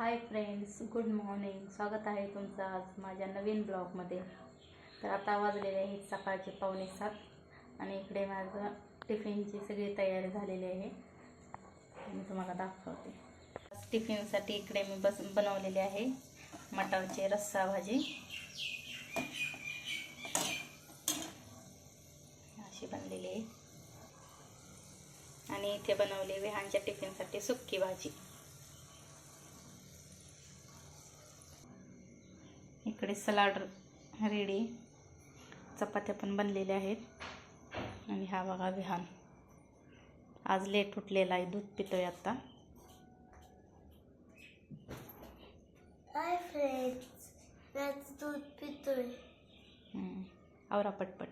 Hi friends good morning स्वागत आहे तुमचं आज माझ्या नवीन ब्लॉगमध्ये तर आता वाजलेले आहेत सकाळचे पावणे सात आणि इकडे माझं टिफिनची सगळी तयारी झालेली आहे. मी तुम्हाला दाखवते. टिफिनसाठी इकडे मी बस बनवलेली आहे मटारची रस्सा भाजी. अशी बनलेली आहे. आणि इथे बनवली विहानच्या टिफिनसाठी सुक्की भाजी. इकडे सलाड रेडी चपात्या पण बनलेल्या आहेत. आणि हा बघा विहान. आज लेट उठलेला आहे दूध पितोय आता. हाय फ्रेंड्स मॅच दूध पितोय. आवरा पटपट.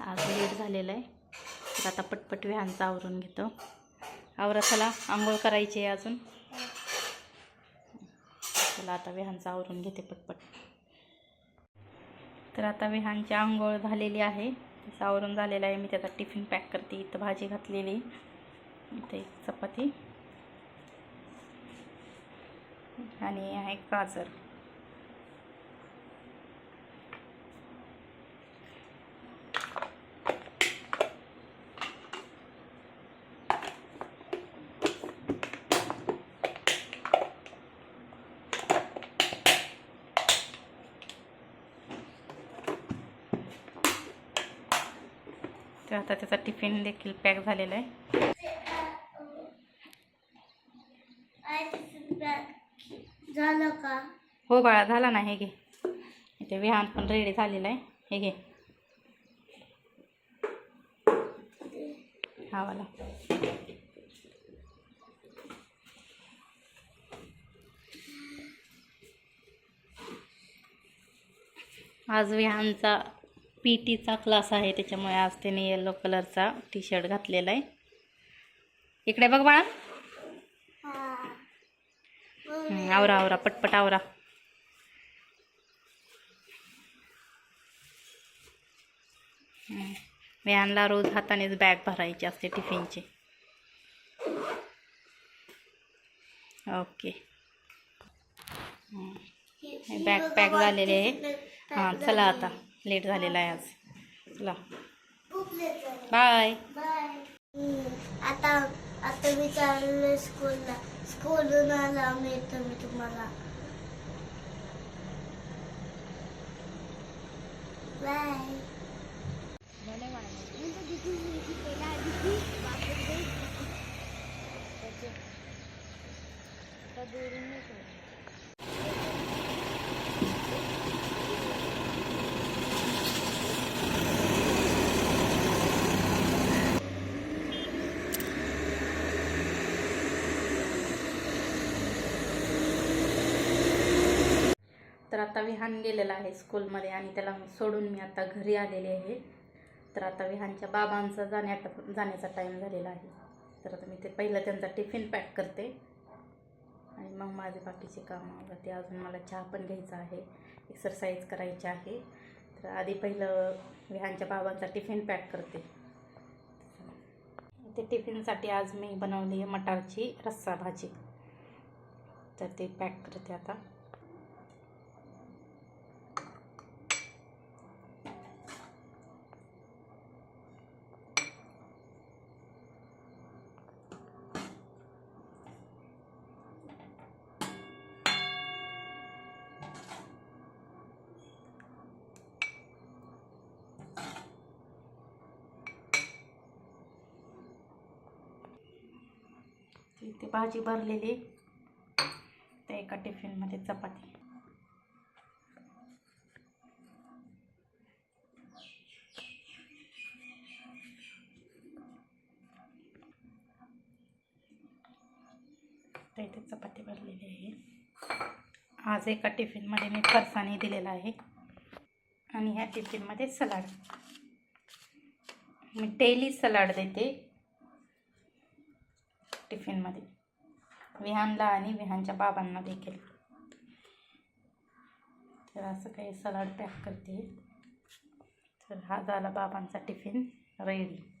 आज लेट झालेलं आहे. तर आता पटपट विहानचं आवरून घेतो. आवरा चला आंघोळ करायची आहे अजून. चला आता विहानचं आवरून घेते पटपट. तर आता विहानची आंघोळ झालेली आहे. तिचं आवरून झालेलं आहे. मी त्याचा टिफिन पॅक करते. इथं भाजी घातलेली. इथं एक चपाती. आणि आहे गाजर. तर आता त्याचा टिफिन देखील पॅक झालेला आहे. झालं का हो बाळा झाला ना हे घे. इथे विहान पण रेडी झालेलं आहे. हे घे. हा वाला. आज विहानचा पी टीचा क्लास आहे त्याच्यामुळे आज त्याने येलो कलरचा टी शर्ट घातलेला आहे. इकडे बघ बाळा. आवरा आवरा पटपट आवरा. व्यानला रोज हातानेच बॅग भरायची असते टिफिनची. ओके. बॅग पॅक झालेले आहे. हां चला आता. लेट झालेला आहे आज. चला बाय. बाय. आता आता मी चाललोय स्कूलला. स्कूलहून आला मी येतो मी तुम्हाला. बाय. तर आता विहान गेलेला आहे स्कूलमध्ये आणि त्याला सोडून मी आता घरी आलेले आहे. तर आता विहानच्या बाबांचा जाण्या जाण्याचा टाईम झालेला आहे. तर आता मी ते पहिलं त्यांचा टिफिन पॅक करते. आणि मग माझे बाकीचे कामं ते अजून मला चहा पण घ्यायचा आहे. एक्सरसाइज करायची आहे. तर आधी पहिलं विहानच्या बाबांचा टिफिन पॅक करते. ते टिफिनसाठी आज मी बनवली आहे मटारची रस्सा भाजी. तर ते पॅक करते आता. इथे भाजी भरलेली त्या एका टिफिनमध्ये चपाती. तर इथे चपाती भरलेली आहे. आज एका टिफिनमध्ये मी फरसाणी दिलेला आहे. आणि ह्या टिफिनमध्ये सलाड. मी डेली सलाड देते. टिफिनमध्ये. विहानला आणि विहानच्या बाबांना देखील. तर असं काही सलाड पॅक करते. तर हा झाला बाबांचा टिफिन रेडी.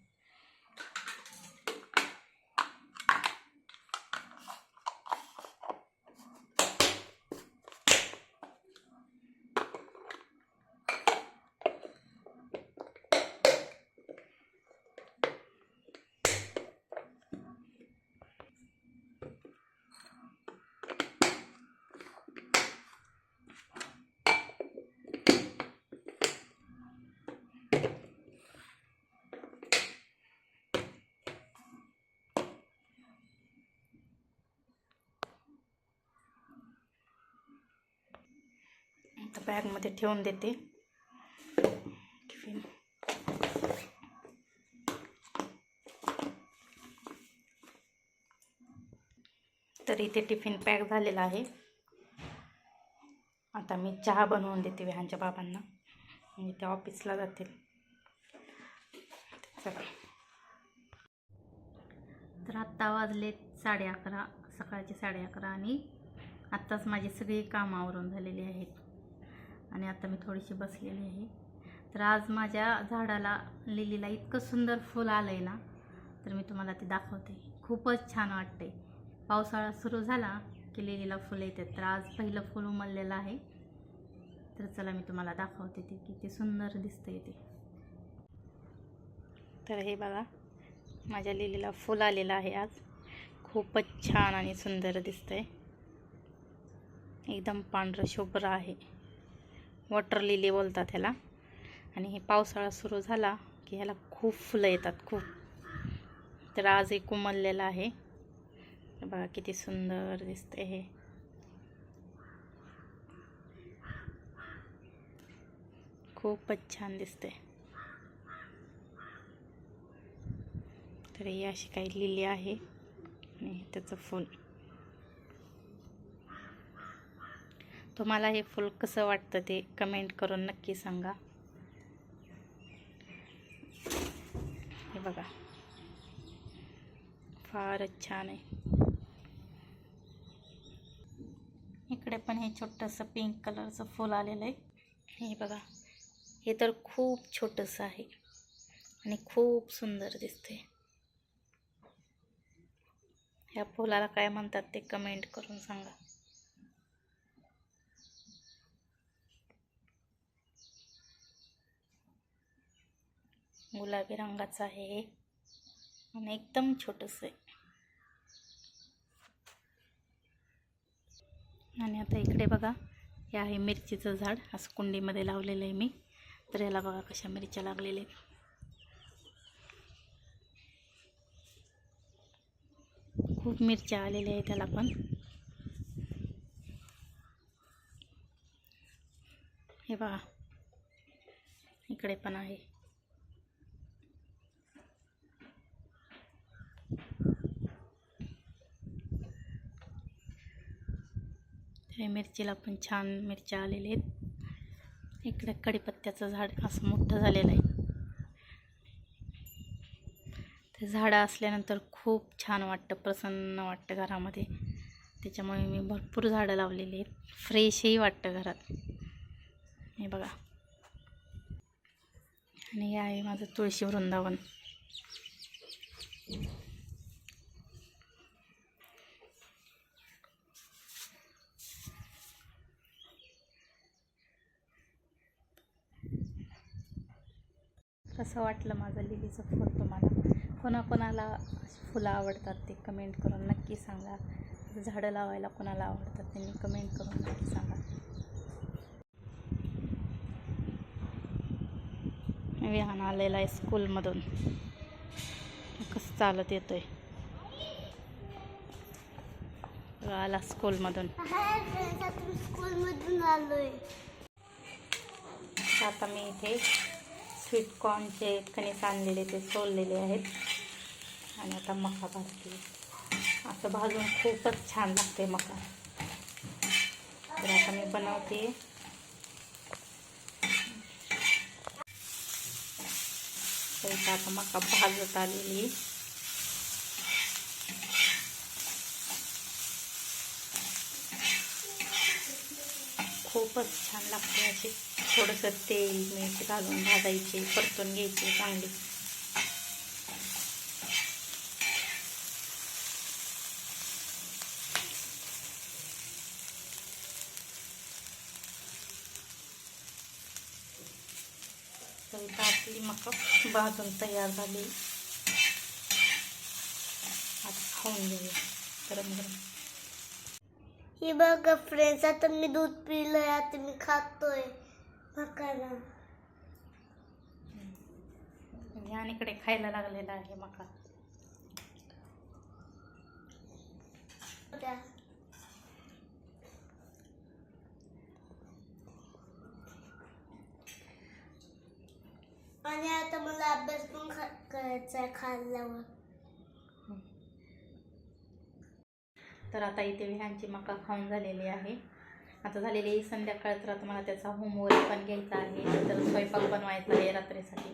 आता बॅगमध्ये ठेवून देते. टिफिन. तर इथे टिफिन पॅक झालेला आहे. आता मी चहा बनवून देते विहानच्या बाबांना. म्हणजे ते ऑफिसला जातील चला. तर आत्ता वाजले साडे अकरा सकाळचे साडे अकरा आणि आत्ताच माझी सगळी कामं आवरून झालेली आहेत. आणि आता मी थोडीशी बसलेली आहे. तर आज माझ्या झाडाला लिलीला इतकं सुंदर फुल आलं आहे ना तर मी तुम्हाला ते दाखवते. खूपच छान वाटते पावसाळा सुरू झाला की लिलीला फुलं येतात. तर आज पहिलं फुल उमललेलं आहे. तर चला मी तुम्हाला दाखवते ते किती सुंदर दिसतंय ते. तर हे बघा माझ्या लिलीला फुल आलेलं आहे आज. खूपच छान आणि सुंदर दिसतंय. एकदम पांढरं शुभ्र आहे. वॉटर लिली बोलतात ह्याला. आणि हे पावसाळा सुरू झाला की ह्याला खूप फुलं येतात खूप. तर आज एक आहे. बघा किती सुंदर दिसते हे. खूपच छान दिसते तर ही अशी काही लिली आहे आणि त्याचं फूल. तुम्हाला हे फूल कसं वाटतं ते कमेंट करून नक्की सांगा. हे बघा. फारच छान आहे. इकडे पण हे छोटंसं पिंक कलरचं फूल आलेलं आहे. हे बघा. हे तर खूप छोटंसं आहे. आणि खूप सुंदर दिसते ह्या फुलाला काय म्हणतात ते कमेंट करून सांगा. गुलाबी रंगाचं आहे हे. आणि एकदम छोटंसं आहे. आणि आता इकडे बघा हे आहे मिरचीचं झाड. असं कुंडीमध्ये लावलेलं आहे मी. तर याला बघा कशा मिरच्या लागलेल्या आहेत. खूप मिरच्या आलेल्या आहेत त्याला पण. हे बघा. इकडे पण आहे. हे मिरचीला पण छान मिरच्या आलेल्या आहेत. इकडे कढीपत्त्याचं झाड असं मोठं झालेलं आहे. ते झाडं असल्यानंतर खूप छान वाटतं प्रसन्न वाटतं घरामध्ये. त्याच्यामुळे मी भरपूर झाडं लावलेली आहेत. फ्रेशही वाटतं घरात. हे बघा. आणि हे आहे माझं तुळशी वृंदावन. कसं वाटलं माझं लिलीचं फुल तुम्हाला. कोणाकोणाला फुलं आवडतात ते कमेंट करून नक्की सांगा. झाडं लावायला कोणाला आवडतात त्यांनी कमेंट करून नक्की सांगा. विहान आलेला आहे स्कूलमधून. कसं चालत येतोय? आला स्कूलमधून. स्कूलमधून आलोय. आता मी इथे स्वीटकॉर्नचे कणीस आणलेले ते सोललेले आहेत. आणि आता मका भाजते. असं भाजून खूपच छान लागते मका. तर आता मी बनवते. तर आता मका भाजत आलेली. खूपच छान लागते अशी. थोडंसं तेल मीठ घालून भाजायचे परतून घ्यायचे चांगली. तर आपली मका भाजून तयार झाली. आता खाऊन घेऊया. गरम गरम. हे बघा फ्रेंड्स आता मी दूध पिलंय आता मी खातोय. Bakalım. ज्ञानीकडे खायला लागलेला आहे मका. Da. आणि आता मला अभ्यास पण ख- करायचा आहे खाल्ल्यावर. तर आता इथे विहांची मका खाऊन झालेली आहे. आता झालेली संध्याकाळ तर आता मला त्याचा होमवर्क पण घ्यायचा आहे नंतर स्वयंपाक बनवायचा आहे रात्रीसाठी.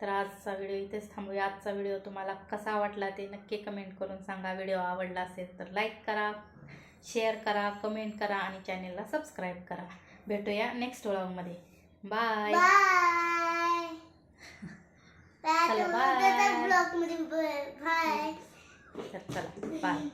तर आजचा व्हिडिओ इथेच थांबूया. आजचा व्हिडिओ तुम्हाला कसा वाटला ते नक्की कमेंट करून सांगा. व्हिडिओ आवडला असेल तर लाईक करा शेअर करा कमेंट करा आणि चॅनेलला सबस्क्राईब करा. भेटूया नेक्स्ट व्लॉगमध्ये बाय बाय चला, बाय तर चला बाय